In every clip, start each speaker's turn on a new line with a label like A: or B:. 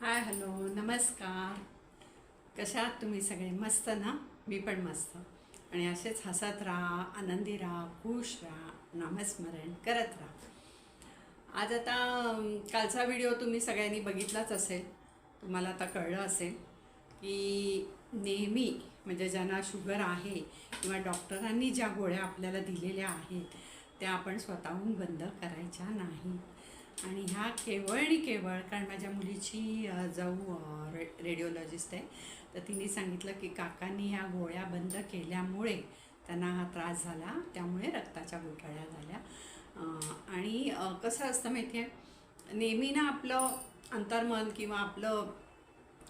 A: Hi hello नमस्कार. कशा आहात तुम्ही सगळे? मस्त ना? मी पण मस्त. आणि असेच हसत राहा आनंदी राहा खुश राहा नामस्मरण करत राहा. आज आता कालचा व्हिडिओ तुम्ही सगळ्यांनी बघितलाच असेल. तुम्हाला आता कळलं असेल की नेहमी म्हणजे ज्यांना शुगर आहे किंवा डॉक्टरांनी ज्या गोळ्या आपल्याला दिलेल्या आहेत त्या आपण स्वतःहून बंद करायच्या नाही. आणि ह्या केवळ आणि केवळ कारण माझ्या मुलीची जाऊ रे रेडिओलॉजिस्ट आहे तर तिने सांगितलं की काकांनी ह्या गोळ्या बंद केल्यामुळे त्यांना हा त्रास झाला त्यामुळे रक्ताच्या गुठळ्या झाल्या. आणि कसं असतं माहिती आहे? नेहमी ना आपलं अंतर्मन किंवा आपलं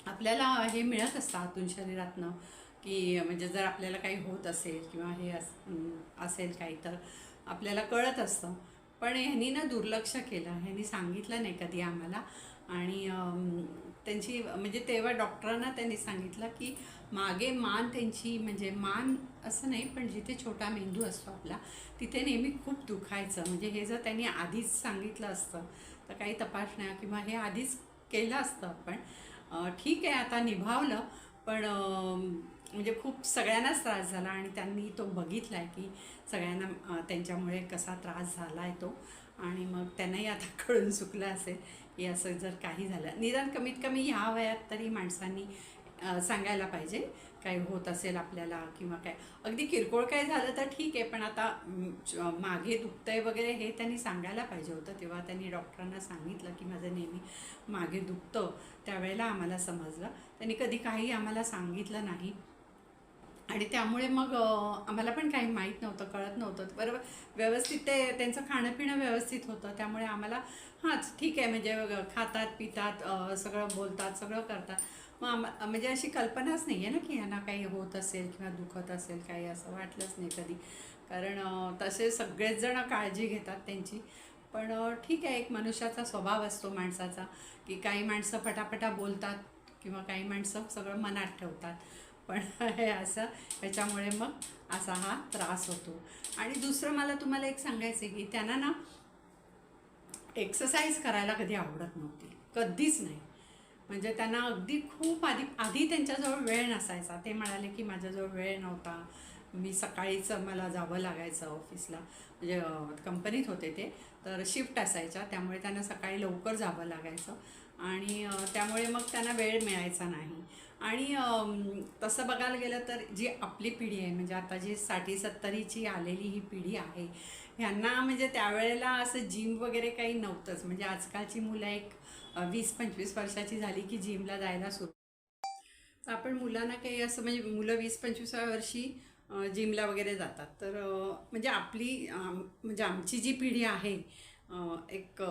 A: आपल्याला हे मिळत असतं आतून शरीरातनं की म्हणजे जर आपल्याला काही होत असेल किंवा हे अस असेल काही तर आपल्याला कळत असतं. पण ह्यांनी ना दुर्लक्ष केलं. ह्यांनी सांगितलं नाही कधी आम्हाला. आणि त्यांची म्हणजे तेव्हा डॉक्टरांना त्यांनी सांगितलं की मागे मान त्यांची म्हणजे मान असं नाही पण जिथे छोटा मेंदू असतो आपला तिथे नेहमी खूप दुखायचं. म्हणजे हे जर त्यांनी आधीच सांगितलं असतं तर काही तपासण्या किंवा हे आधीच केलं असतं आपण. ठीक आहे आता निभावलं. पण म्हणजे खूप सगळ्यांनाच त्रास झाला आणि त्यांनी तो बघितला आहे की सगळ्यांना त्यांच्यामुळे कसा त्रास झाला आहे तो. आणि मग त्यांनाही आता कळून चुकलं असेल की असं जर काही झालं. निदान कमीत कमी ह्या वयात तरी माणसांनी सांगायला पाहिजे काही होत असेल आपल्याला किंवा काय. अगदी किरकोळ काय झालं तर ठीक आहे पण आता मागे च- मागे दुखतंय वगैरे हे त्यांनी सांगायला पाहिजे होतं. तेव्हा त्यांनी डॉक्टरांना सांगितलं की माझं नेहमी मागे दुखतं. त्यावेळेला आम्हाला समजलं. त्यांनी कधी काही आम्हाला सांगितलं नाही. आणि त्यामुळे मग आम्हाला पण काही माहीत नव्हतं कळत नव्हतं. बरोबर? व्यवस्थित ते त्यांचं खाणं पिणं व्यवस्थित होतं. त्यामुळे आम्हाला हाच ठीक आहे. म्हणजे खातात पितात सगळं बोलतात सगळं करतात. मग आम म्हणजे अशी कल्पनाच नाही आहे ना की यांना काही होत असेल किंवा दुखत असेल काही असं वाटलंच नाही कधी. कारण तसे सगळेच जण काळजी घेतात त्यांची. पण ठीक आहे. एक मनुष्याचा स्वभाव असतो माणसाचा की काही माणसं फटाफटा बोलतात किंवा काही माणसं सगळं मनात ठेवतात. पण हे असं. ह्याच्यामुळे मग असा हा त्रास होतो. आणि दुसरं मला तुम्हाला एक सांगायचं आहे की त्यांना ना एक्सरसाइज करायला कधी आवडत नव्हती. कधीच नाही. म्हणजे त्यांना अगदी खूप आधी आधी त्यांच्याजवळ वेळ नसायचा. ते म्हणाले की माझ्याजवळ वेळ नव्हता. मी सकाळीच मला जावं लागायचं ऑफिसला म्हणजे कंपनीत होते ते. तर शिफ्ट असायच्या. त्यामुळे त्यांना सकाळी लवकर जावं लागायचं. आणि त्यामुळे मग त्यांना वेळ मिळायचा नाही. आणि तसं बघायला गेलं तर जी आपली पिढी आहे म्हणजे आता जी साठी सत्तरीची आलेली ही पिढी आहे ह्यांना म्हणजे त्यावेळेला असं जिम वगैरे काही नव्हतंच. म्हणजे आजकालची मुलं एक वीस पंचवीस वर्षाची झाली की जिमला जायला सुरू तर आपण मुलांना काही असं म्हणजे मुलं वीस पंचवीसाव्या वर्षी जिमला वगैरे जातात. तर म्हणजे आपली म्हणजे आमची जी पिढी आहे एक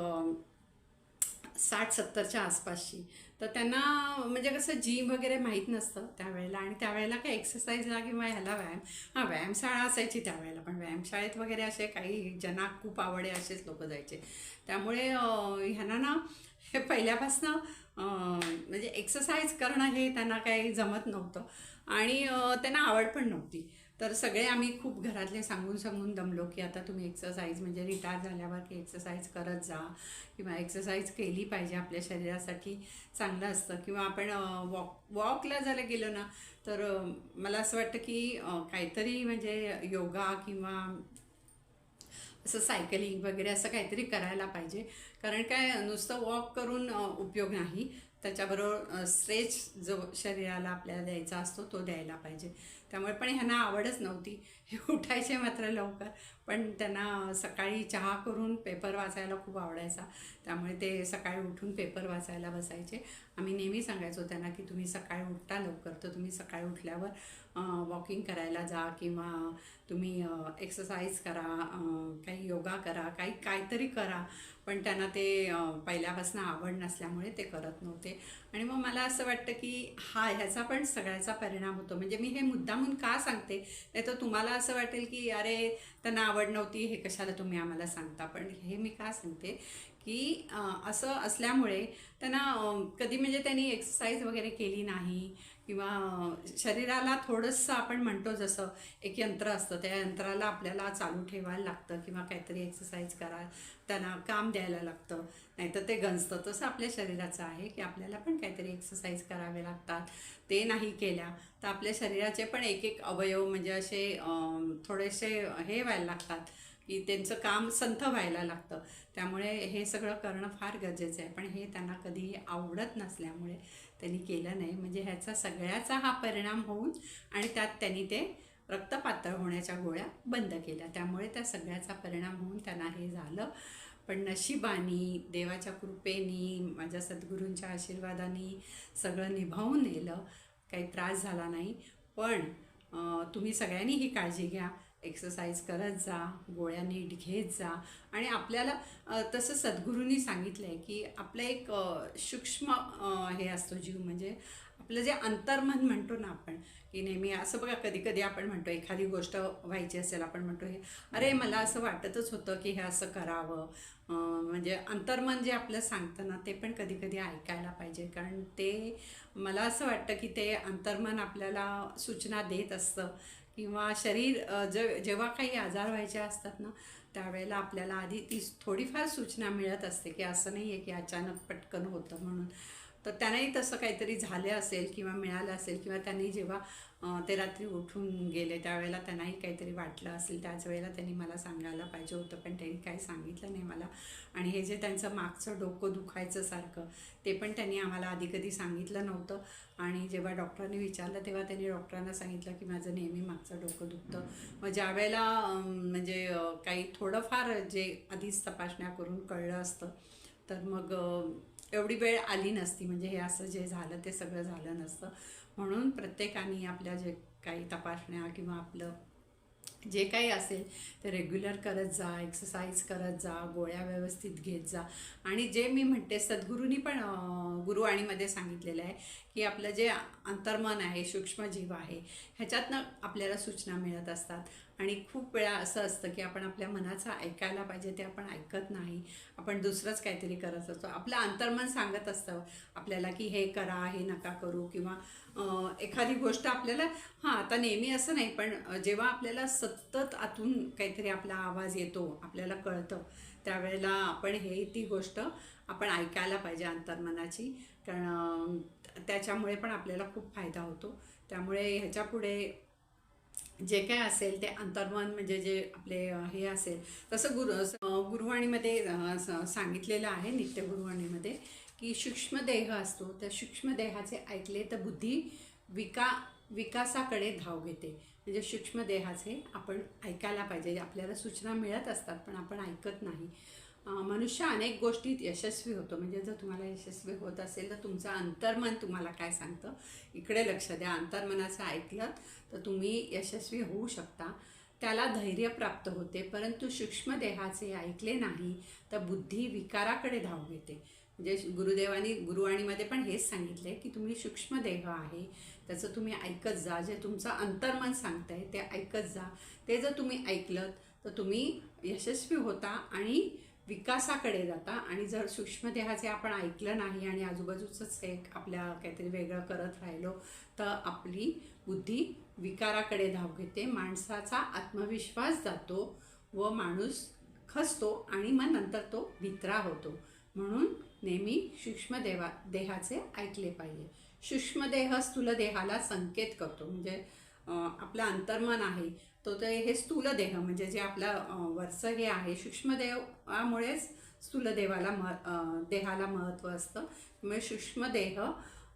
A: साठ सत्तरच्या आसपासची. तर त्यांना म्हणजे कसं जिम वगैरे माहीत नसतं त्यावेळेला आणि त्यावेळेला काय एक्सरसाइजला किंवा ह्याला व्यायाम हां व्यायामशाळा असायची त्यावेळेला. पण व्यायामशाळेत वगैरे असे काही ज्यांना खूप आवडे असेच लोक जायचे. त्यामुळे ह्यांना ना हे पहिल्यापासनं म्हणजे एक्सरसाइज करणं हे त्यांना काही जमत नव्हतं. आणि त्यांना आवड पण नव्हती. तर सगळे आम्ही खूप घरातले सांगून सांगून दमलो की आता तुम्ही एक्सरसाइज म्हणजे रिटायर झाल्यावर की एक्सरसाइज करत जा किंवा एक्सरसाइज केली पाहिजे आपल्या शरीरासाठी चांगलं असतं. किंवा आपण वॉक वॉकला जर गेलो ना तर मला असं वाटतं की काहीतरी म्हणजे योगा किंवा असं सायकलिंग वगैरे असं काहीतरी करायला पाहिजे. कारण काय नुसतं वॉक करून उपयोग नाही. त्याच्याबरोबर स्ट्रेच जो शरीराला आपल्याला द्यायचा असतो तो द्यायला पाहिजे. त्यामुळे पण ह्यांना आवडच नव्हती. हे उठायचे मात्र लवकर पण त्यांना सकाळी चहा करून पेपर वाचायला खूप आवडायचा. त्यामुळे ते सकाळी उठून पेपर वाचायला बसायचे. आम्ही नेहमी सांगायचो त्यांना की तुम्ही सकाळी उठता लवकर तर तुम्ही सकाळी उठल्यावर वॉकिंग करायला जा किंवा तुम्ही एक्सरसाइज करा काही योगा करा काही काहीतरी करा. पण त्यांना ते पहिल्यापासून आवड नसल्यामुळे ते करत नव्हते. आणि मग मला असं वाटतं की हा ह्याचा पण सगळ्याचा परिणाम होतो. म्हणजे मी हे मुद्दामून का सांगते? नाही तर तुम्हाला असं वाटेल की अरे त्यांना आवड नव्हती हे कशाला तुम्ही आम्हाला सांगता? पण हे मी का सांगते? की असं असल्यामुळे त्यांना कधी म्हणजे त्यांनी एक्सरसाइज वगैरे केली नाही किंवा शरीराला थोडंसं आपण म्हणतो जसं एक यंत्र असतं त्या यंत्राला आपल्याला चालू ठेवायला लागतं किंवा काहीतरी एक्सरसाइज करा त्यांना काम द्यायला लागतं. नाहीतर ते गंजतं. तसं आपल्या शरीराचं आहे की आपल्याला पण काहीतरी एक्सरसाइज करावे लागतात. ते नाही केल्या तर आपल्या शरीराचे पण एक एक अवयव म्हणजे असे थोडेसे हे व्हायला लागतात. की त्यांचं काम संथ व्हायला लागतं. त्यामुळे हे सगळं करणं फार गरजेचं आहे. पण हे त्यांना कधीही आवडत नसल्यामुळे त्यांनी केलं नाही. म्हणजे ह्याचा सगळ्याचा हा परिणाम होऊन आणि त्यात त्यांनी ते रक्त पातळ होण्याच्या गोळ्या बंद केल्या. त्यामुळे त्या सगळ्याचा परिणाम होऊन त्यांना हे झालं. पण नशिबानी देवाच्या कृपेनी माझ्या सद्गुरूंच्या आशीर्वादाने सगळं निभावून नेलं. काही त्रास झाला नाही. पण तुम्ही सगळ्यांनी ही काळजी घ्या. एक्सरसाइज करत जा गोळ्या नीट घेत जा. आणि आपल्याला तसं सद्गुरूंनी सांगितलं आहे की आपलं एक सूक्ष्म हे असतो जीव म्हणजे आपलं जे अंतर्मन म्हणतो ना आपण की नेहमी असं बघा कधी कधी आपण म्हणतो एखादी गोष्ट व्हायची असेल आपण म्हणतो हे अरे मला असं वाटतच होतं की हे असं करावं. म्हणजे अंतर्मन जे आपलं सांगतं ना ते पण कधी कधी ऐकायला पाहिजे. कारण ते मला असं वाटतं की ते अंतर्मन आपल्याला सूचना देत असतं. किंवा शरीर ज जेव्हा काही आजार व्हायचे असतात ना त्यावेळेला आपल्याला आधी ती थोडीफार सूचना मिळत असते की असं नाही आहे की अचानक पटकन होतं म्हणून. तर त्यांनाही तसं काहीतरी झालं असेल किंवा मिळालं असेल किंवा त्यांनी जेव्हा ते रात्री उठून गेले त्यावेळेला त्यांनाही काहीतरी वाटलं असेल. त्याच वेळेला त्यांनी मला सांगायला पाहिजे होतं पण त्यांनी काही सांगितलं नाही मला. आणि हे जे त्यांचं मागचं डोकं दुखायचं सारखं ते पण त्यांनी आम्हाला आधी कधी सांगितलं नव्हतं. आणि जेव्हा डॉक्टरांनी विचारलं तेव्हा त्यांनी डॉक्टरांना सांगितलं की माझं नेहमी मागचं डोकं दुखतं. मग ज्यावेळेला म्हणजे काही थोडंफार जे आधीच तपासण्या करून कळलं असतं तर मग एवढी वेळ आली नसती. म्हणजे हे असं जे झालं ते सगळं झालं नसतं. म्हणून प्रत्येकाने आपल्या जे काही तपासण्या किंवा आपलं जे काही असेल ते रेग्युलर करत जा एक्सरसाइज करत जा गोळ्या व्यवस्थित घेत जा. आणि जे मी म्हणते सद्गुरूंनी पण गुरुवाणीमध्ये सांगितलेलं आहे की आपलं जे अंतर्मन आहे सूक्ष्मजीव आहे ह्याच्यातनं आपल्याला सूचना मिळत असतात. आणि खूप वेळा असं असतं की आपण आपल्या मनाचं ऐकायला पाहिजे ते आपण ऐकत नाही. आपण दुसरंच काहीतरी करत असतो. आपलं अंतर्मन सांगत असतं आपल्याला की हे करा हे नका करू किंवा एखादी गोष्ट आपल्याला हां आता नेहमी असं नाही पण जेव्हा आपल्याला सतत आतून काहीतरी आपला आवाज येतो आपल्याला कळतं त्यावेळेला आपण हे ती गोष्ट आपण ऐकायला पाहिजे अंतर्मनाची. कारण त्याच्यामुळे पण आपल्याला खूप फायदा होतो. त्यामुळे ह्याच्यापुढे जे काय असेल ते अंतर्मन म्हणजे जे आपले हे असेल. तसं गुरु गुरुवाणीमध्ये सांगितलेलं आहे नित्य गुरुवाणीमध्ये की सूक्ष्म देह असतो त्या सूक्ष्म देहाचे ऐकले तर बुद्धी विका विकासाकडे धाव घेते. म्हणजे सूक्ष्म देहाचे आपण ऐकायला पाहिजे. आपल्याला सूचना मिळत असतात पण आपण ऐकत नाही. मनुष्य अनेक गोष्टीत यशस्वी होतो. म्हणजे जर तुम्हाला यशस्वी होत असेल तर तुमचं अंतर्मन तुम्हाला काय सांगतं? इकडे लक्ष द्या. अंतर्मनाचं ऐकलं तर तुम्ही यशस्वी होऊ शकता. त्याला धैर्य प्राप्त होते परंतु सूक्ष्म देहाचे ऐकले नाही तर बुद्धी विकाराकडे धाव घेते. म्हणजे गुरुदेवानी गुरुवाणीमध्ये पण हेच सांगितले की तुम्ही सूक्ष्म देह आहे. त्याचं तुम्ही ऐकत जा. जे तुमचं अंतर्मन सांगतंय ते ऐकत जा. ते जर तुम्ही ऐकलं तर तुम्ही यशस्वी होता आणि विकासाकडे जाता आणि जर सूक्ष्मदेहाचे आपण ऐकलं नाही आणि आजूबाजूचंच एक आपल्या काहीतरी वेगळं करत राहिलो तर आपली बुद्धी विकाराकडे धाव घेते. माणसाचा आत्मविश्वास जातो व माणूस खसतो आणि मग नंतर तो भित्रा होतो. म्हणून नेहमी सूक्ष्मदेवा देहाचे ऐकले पाहिजे. सूक्ष्मदेह स्थूल देहाला संकेत करतो. म्हणजे आपलं अंतर्मन आहे. तो ते हे स्थूल देह म्हणजे जे आपलं वरचं हे आहे सूक्ष्मदेवामुळेच स्थूल देवाला मह देहाला महत्त्व असतं. त्यामुळे सूक्ष्मदेह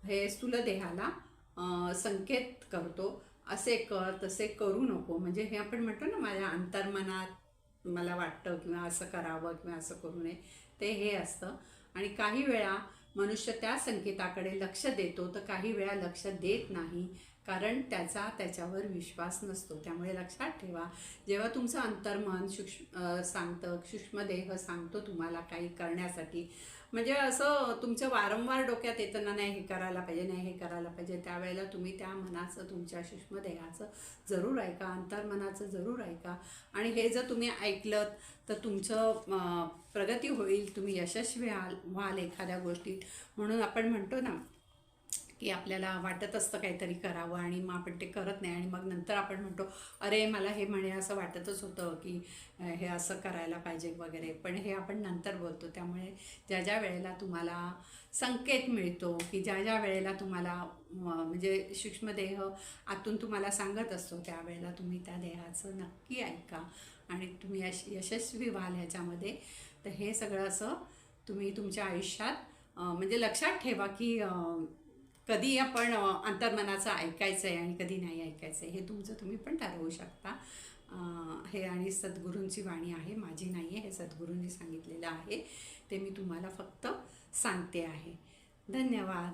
A: हे स्थूल देहाला संकेत करतो. असे कर तसे करू नको. म्हणजे हे आपण म्हणतो ना माझ्या अंतर्मनात मला वाटतं किंवा असं करावं किंवा असं करू नये. ते हे असतं. आणि काही वेळा मनुष्य त्या संकेताकडे लक्ष देतो तर काही वेळा लक्ष देत नाही. कारण त्याचा त्याच्यावर विश्वास नसतो. त्यामुळे लक्षात ठेवा जेव्हा तुमचं अंतर्मन सूक्ष्म सांगतं सूक्ष्मदेह सांगतो तुम्हाला काही करण्यासाठी. म्हणजे असं तुमच्या वारंवार डोक्यात येताना नाही हे करायला पाहिजे नाही हे करायला पाहिजे त्यावेळेला तुम्ही त्या मनाचं तुमच्या सूक्ष्मदेहाचं जरूर ऐका अंतर्मनाचं जरूर ऐका. आणि हे जर तुम्ही ऐकलं तर तुमचं प्रगती होईल तुम्ही यशस्वी व्हाल व्हाल एखाद्या गोष्टीत. म्हणून आपण म्हणतो ना की आपल्याला वाटत असतं काहीतरी करावं आणि मग आपण ते करत नाही. आणि मग नंतर आपण म्हणतो अरे मला हे म्हणे असं वाटतच होतं की हे असं करायला पाहिजे वगैरे. पण हे आपण नंतर बोलतो. त्यामुळे ज्या ज्या वेळेला तुम्हाला संकेत मिळतो की ज्या ज्या वेळेला तुम्हाला म्हणजे सूक्ष्मदेह आतून तुम्हाला सांगत असतो त्यावेळेला तुम्ही त्या देहाचं नक्की ऐका. आणि तुम्ही यश यशस्वी व्हाल ह्याच्यामध्ये. तर हे सगळं असं तुम्ही तुमच्या आयुष्यात म्हणजे लक्षात ठेवा की कधी आपण अंतर्मनाचं ऐकायचं आहे आणि कधी नाही ऐकायचं आहे हे तुमचं तुम्ही पण ठरवू शकता. हे आणि सद्गुरूंची वाणी आहे माझी नाही आहे हे सद्गुरूंनी सांगितलेलं आहे ते मी तुम्हाला फक्त सांगते आहे. धन्यवाद.